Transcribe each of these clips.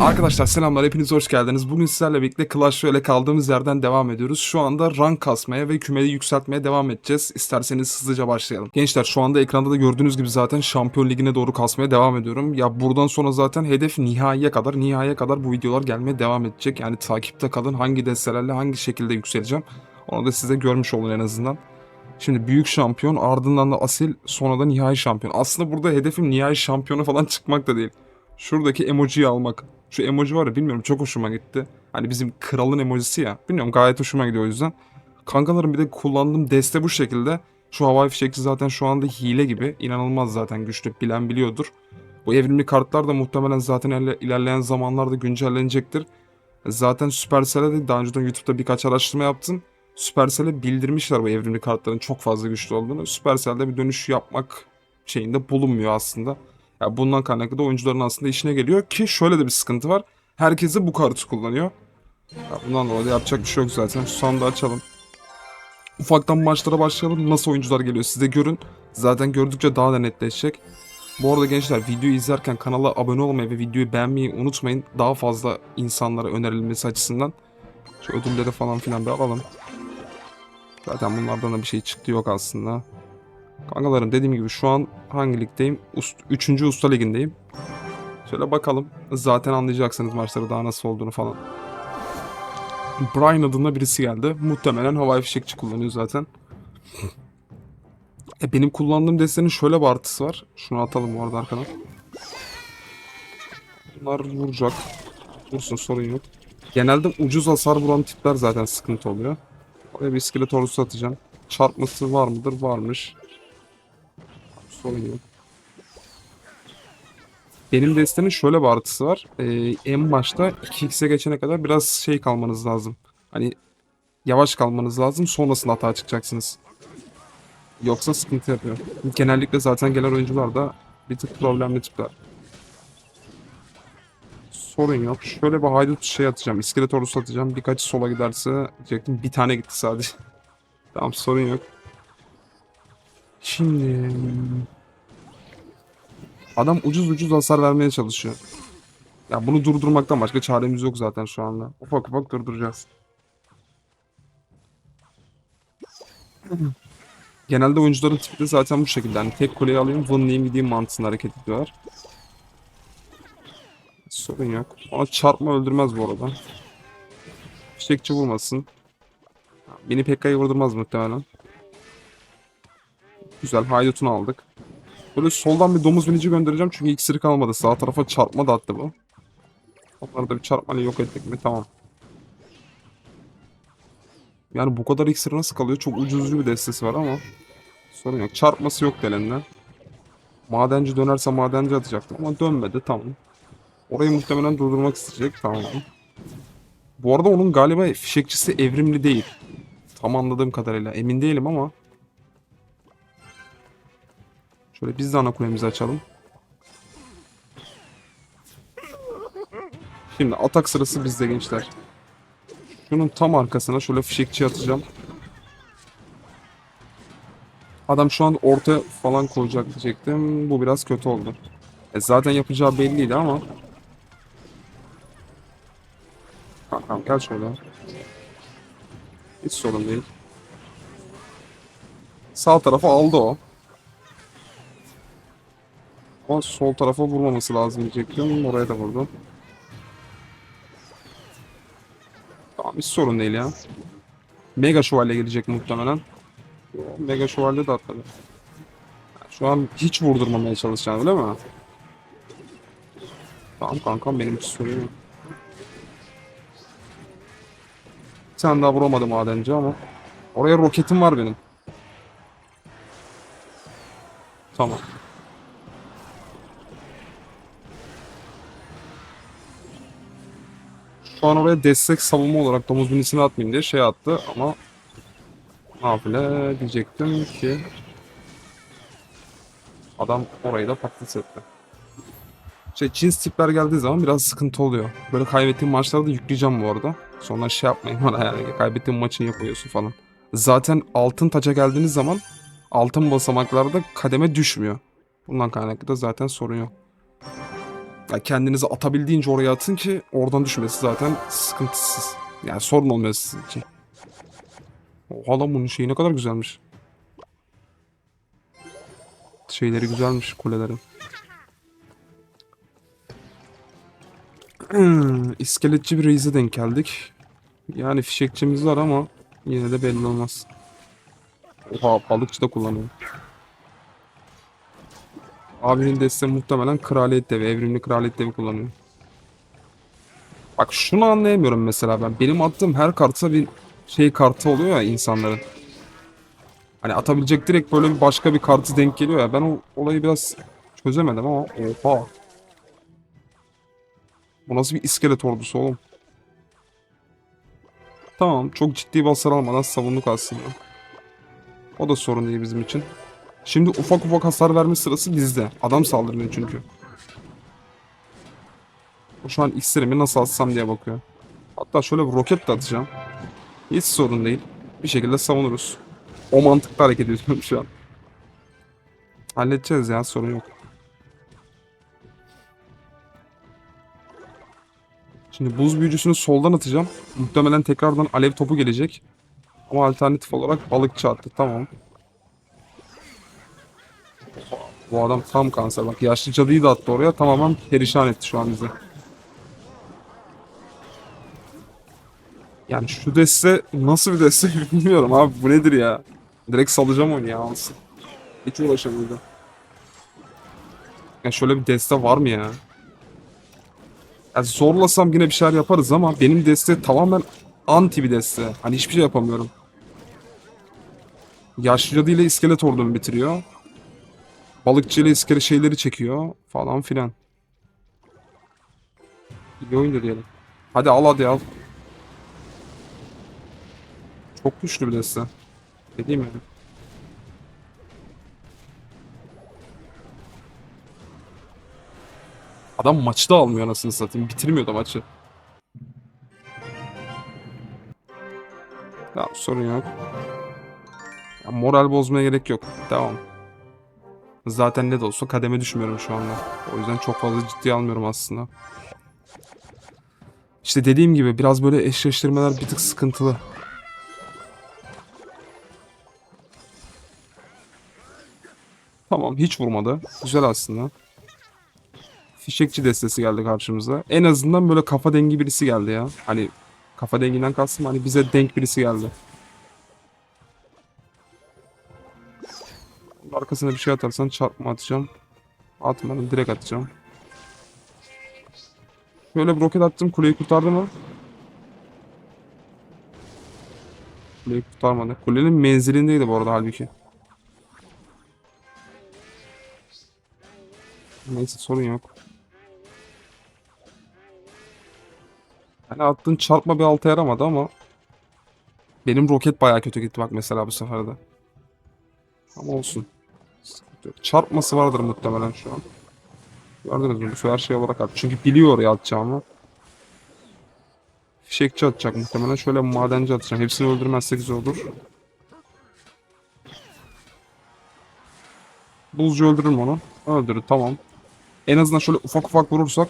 Arkadaşlar selamlar hepiniz hoş geldiniz. Bugün sizlerle birlikte Clash Royale kaldığımız yerden devam ediyoruz. Şu anda rank kasmaya ve kümeyi yükseltmeye devam edeceğiz. İsterseniz hızlıca başlayalım. Gençler şu anda ekranda da gördüğünüz gibi zaten Şampiyon Ligi'ne doğru kasmaya devam ediyorum. Ya buradan sonra zaten hedef nihaiye kadar, nihaiye kadar bu videolar gelmeye devam edecek. Yani takipte kalın hangi destelerle hangi şekilde yükseleceğim. Onu da size görmüş olun en azından. Şimdi büyük şampiyon ardından da asil sonra da nihai şampiyon. Aslında burada hedefim nihai şampiyona falan çıkmak da değil. Şuradaki emojiyi almak. Şu emoji var ya bilmiyorum çok hoşuma gitti. Hani bizim kralın emojisi ya. Bilmiyorum gayet hoşuma gidiyor o yüzden. Kankalarım bir de kullandığım deste bu şekilde. Şu havai fişekçi zaten şu anda hile gibi. İnanılmaz zaten güçlü. Bilen biliyordur. Bu evrimli kartlar da muhtemelen zaten ilerle- ilerleyen zamanlarda güncellenecektir. Zaten Supercell'e de daha önceden YouTube'da birkaç araştırma yaptım. Supercell'e bildirmişler bu evrimli kartların çok fazla güçlü olduğunu. Supercell'de bir dönüş yapmak şeyinde bulunmuyor aslında. Ya bundan kaynaklı da oyuncuların aslında işine geliyor ki şöyle de bir sıkıntı var. Herkes de bu kartı kullanıyor. Ya bundan dolayı yapacak bir şey yok zaten. Şu sandığı açalım. Ufaktan maçlara başlayalım. Nasıl oyuncular geliyor siz de görün. Zaten gördükçe daha da netleşecek. Bu arada gençler videoyu izlerken kanala abone olmayı ve videoyu beğenmeyi unutmayın. Daha fazla insanlara önerilmesi açısından. Şu ödülleri falan filan bir alalım. Zaten bunlardan da bir şey çıktı yok aslında. Kankalarım dediğim gibi şu an hangi ligdeyim? Ust, üçüncü Usta Ligi'ndeyim. Şöyle bakalım. Zaten anlayacaksınız maçları daha nasıl olduğunu falan. Brian adında birisi geldi. Muhtemelen havai fişekçi kullanıyor zaten. E benim kullandığım destenin şöyle bir artısı var. Şunu atalım bu arada arkadan. Bunlar vuracak. Vursun sorun yok. Genelde ucuz hasar vuran tipler zaten sıkıntı oluyor. Oraya bir iskelet ordusu atacağım. Çarpması var mıdır? Varmış. Yok. Benim destenin şöyle bir artısı var. Ee, en başta 2x'e geçene kadar biraz şey kalmanız lazım. Hani yavaş kalmanız lazım. Sonrasında hata çıkacaksınız. Yoksa sıkıntı yapıyor. Genellikle zaten gelen oyuncular da bir tık problemli tipler. Sorun yok. Şöyle bir haydut şey atacağım. İskelet ordusu atacağım. Birkaç sola giderse diyecektim. Bir tane gitti sadece. tamam sorun yok. Şimdi adam ucuz ucuz hasar vermeye çalışıyor. Ya bunu durdurmaktan başka çaremiz yok zaten şu anda. Ufak ufak durduracağız. Genelde oyuncuların tipi de zaten bu şekilde. Hani tek kuleyi alayım, vınlayayım gideyim mantığında hareket ediyorlar. Sorun yok. Ama çarpma öldürmez bu arada. Fişekçi vurmasın. Beni Pekka'yı vurdurmaz muhtemelen. Güzel haydutunu aldık. Böyle soldan bir domuz binici göndereceğim çünkü iksiri kalmadı. Sağ tarafa çarpma da attı bu. Onları da bir çarpmayla yok ettik mi? Tamam. Yani bu kadar iksir nasıl kalıyor? Çok ucuzcu bir destesi var ama sorun yok. Çarpması yok elinden. Madenci dönerse madenci atacaktım ama dönmedi. Tamam. Orayı muhtemelen durdurmak isteyecek. Tamam. Bu arada onun galiba fişekçisi evrimli değil. Tam anladığım kadarıyla. Emin değilim ama Şöyle biz de ana kulemizi açalım. Şimdi atak sırası bizde gençler. Şunun tam arkasına şöyle fişekçi atacağım. Adam şu an orta falan koyacak diyecektim. Bu biraz kötü oldu. E zaten yapacağı belliydi ama. Kankam gel şöyle. Hiç sorun değil. Sağ tarafa aldı o. Ama sol tarafa vurmaması lazım diyecektim. Oraya da vurdu. Tamam hiç sorun değil ya. Mega şövalye gelecek muhtemelen. Mega şövalye de atladı. Şu an hiç vurdurmamaya çalışacağım değil mi? Tamam kankam benim hiç sorun yok. Bir tane daha vuramadım madenci ama. Oraya roketim var benim. Tamam. Şu an oraya destek savunma olarak domuz binisini atmayayım diye şey attı ama nafile diyecektim ki adam orayı da patates etti. Şey cins tipler geldiği zaman biraz sıkıntı oluyor. Böyle kaybettiğim maçlarda yükleyeceğim bu arada. Sonra şey yapmayın bana yani kaybettiğim maçını yapıyorsun falan. Zaten altın taça geldiğiniz zaman altın basamaklarda kademe düşmüyor. Bundan kaynaklı da zaten sorun yok. Ya kendinizi atabildiğince oraya atın ki oradan düşmesi zaten sıkıntısız. Yani sorun olmuyor sizin için. Oha lan bunun şeyi ne kadar güzelmiş. Şeyleri güzelmiş kulelerin. Hmm, iskeletçi bir reis'e denk geldik. Yani fişekçimiz var ama yine de belli olmaz. Oha balıkçı da kullanıyor. Abinin desteği muhtemelen kraliyet devi, evrimli kraliyet devi kullanıyor. Bak şunu anlayamıyorum mesela ben. Benim attığım her karta bir şey kartı oluyor ya insanların. Hani atabilecek direkt böyle bir başka bir kartı denk geliyor ya. Ben o olayı biraz çözemedim ama oha. Bu nasıl bir iskelet ordusu oğlum? Tamam çok ciddi bir hasar almadan savunduk aslında. O da sorun değil bizim için. Şimdi ufak ufak hasar verme sırası bizde. Adam saldırmıyor çünkü. Şu an iksirimi nasıl atsam diye bakıyor. Hatta şöyle bir roket de atacağım. Hiç sorun değil. Bir şekilde savunuruz. O mantıkla hareket ediyorum şu an. Halledeceğiz ya sorun yok. Şimdi buz büyücüsünü soldan atacağım. Muhtemelen tekrardan alev topu gelecek. Ama alternatif olarak balıkçı attı. Tamam. Bu adam tam kanser. Bak yaşlı cadıyı da attı oraya. Tamamen perişan etti şu an bizi. Yani şu deste nasıl bir deste bilmiyorum abi. Bu nedir ya? Direkt salacağım onu ya alsın. Hiç uğraşamıyorum. Ya şöyle bir deste var mı ya? Ya zorlasam yine bir şeyler yaparız ama benim deste tamamen anti bir deste. Hani hiçbir şey yapamıyorum. Yaşlı cadıyla iskelet ordumu bitiriyor. Balıkçıyla iskele şeyleri çekiyor falan filan. İyi oyun da diyelim. Hadi al hadi al. Çok güçlü bir deste. Dediğim gibi. Adam maçı da almıyor anasını satayım. Bitirmiyor da maçı. Tamam sorun yok. Ya, moral bozmaya gerek yok. Devam. Zaten ne de olsa kademe düşmüyorum şu anda. O yüzden çok fazla ciddiye almıyorum aslında. İşte dediğim gibi biraz böyle eşleştirmeler bir tık sıkıntılı. Tamam hiç vurmadı. Güzel aslında. Fişekçi destesi geldi karşımıza. En azından böyle kafa dengi birisi geldi ya. Hani kafa denginden kastım hani bize denk birisi geldi. Arkasına bir şey atarsan çarpma atacağım. Atmadım direkt atacağım. Şöyle bir roket attım kuleyi kurtardı mı? Kuleyi kurtarmadı. Kulenin menzilindeydi bu arada halbuki. Neyse sorun yok. Yani attığın çarpma bir alta yaramadı ama benim roket bayağı kötü gitti bak mesela bu sefer de. Ama olsun. Çarpması vardır muhtemelen şu an. Gördünüz mü? Bu sefer şey olarak at. Çünkü biliyor oraya atacağımı. Fişekçi atacak muhtemelen. Şöyle madenci atacağım. Hepsini öldürmezse güzel olur. Buzcu öldürürüm onu. Öldürür tamam. En azından şöyle ufak ufak vurursak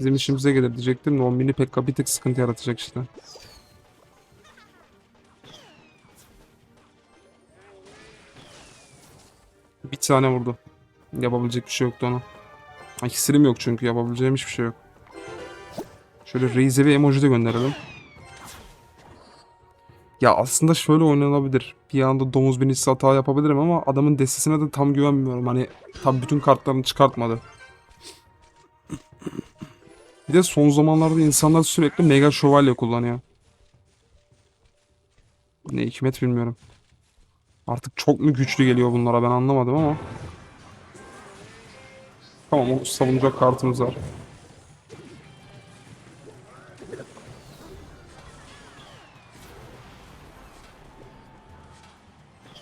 bizim işimize gelir diyecektim. de o mini pekka bir tık sıkıntı yaratacak işte. Bir tane vurdu. Yapabilecek bir şey yoktu ona. İksirim yok çünkü yapabileceğim hiçbir şey yok. Şöyle Reize bir emoji de gönderelim. Ya aslında şöyle oynanabilir. Bir anda domuz binicisi hata yapabilirim ama adamın destesine de tam güvenmiyorum. Hani tam bütün kartlarını çıkartmadı. Bir de son zamanlarda insanlar sürekli Mega Şövalye kullanıyor. Ne hikmet bilmiyorum. Artık çok mu güçlü geliyor bunlara ben anlamadım ama. Tamam o savunacak kartımız var.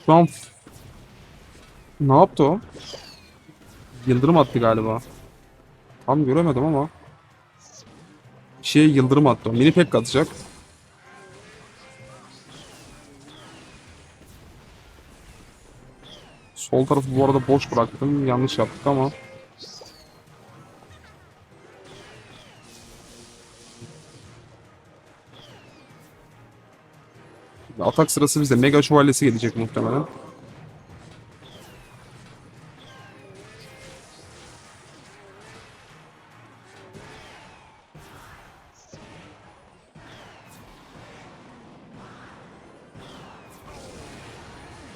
Şu an ne yaptı o? Yıldırım attı galiba. Tam göremedim ama. Şey yıldırım attı. Mini pek atacak. Sol tarafı bu arada boş bıraktım. Yanlış yaptık ama. Atak sırası bizde. Mega şövalyesi gelecek muhtemelen.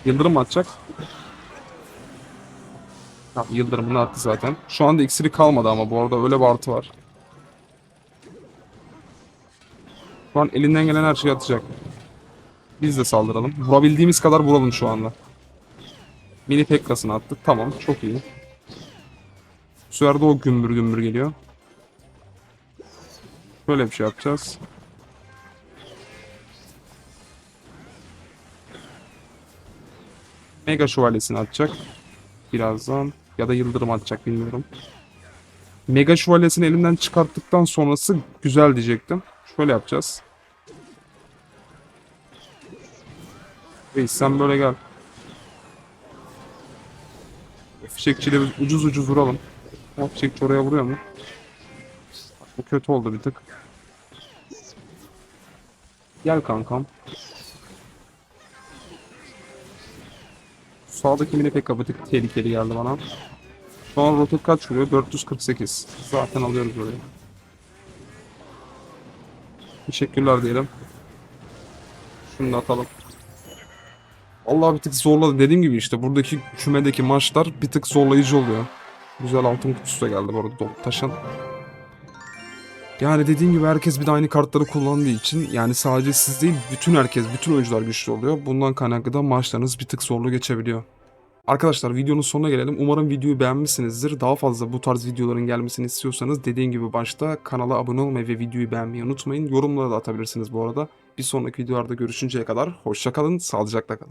Yıldırım atacak. Tamam, yıldırımını attı zaten. Şu anda iksiri kalmadı ama bu arada öyle bir artı var. Şu an elinden gelen her şeyi atacak. Biz de saldıralım. Vurabildiğimiz kadar vuralım şu anda. Mini Pekka'sını attık. Tamam çok iyi. Bu sefer o gümbür gümbür geliyor. Böyle bir şey yapacağız. Mega şövalyesini atacak. Birazdan. Ya da yıldırım atacak bilmiyorum. Mega şövalyesini elimden çıkarttıktan sonrası güzel diyecektim. Şöyle yapacağız. Reis sen böyle gel. Fişekçiyle biz ucuz ucuz vuralım. O fişekçi oraya vuruyor mu? Bu kötü oldu bir tık. Gel kankam. Sağdaki mini pek bir tık tehlikeli geldi bana. Şu an roket kaç vuruyor? 448. Zaten alıyoruz orayı. Teşekkürler diyelim. Şunu da atalım. Vallahi bir tık zorladı. Dediğim gibi işte buradaki kümedeki maçlar bir tık zorlayıcı oluyor. Güzel altın kutusu da geldi bu arada taşan. Yani dediğim gibi herkes bir de aynı kartları kullandığı için yani sadece siz değil bütün herkes, bütün oyuncular güçlü oluyor. Bundan kaynaklı da maçlarınız bir tık zorlu geçebiliyor. Arkadaşlar videonun sonuna gelelim. Umarım videoyu beğenmişsinizdir. Daha fazla bu tarz videoların gelmesini istiyorsanız dediğim gibi başta kanala abone olmayı ve videoyu beğenmeyi unutmayın. Yorumlara da atabilirsiniz bu arada. Bir sonraki videolarda görüşünceye kadar hoşçakalın, sağlıcakla kalın.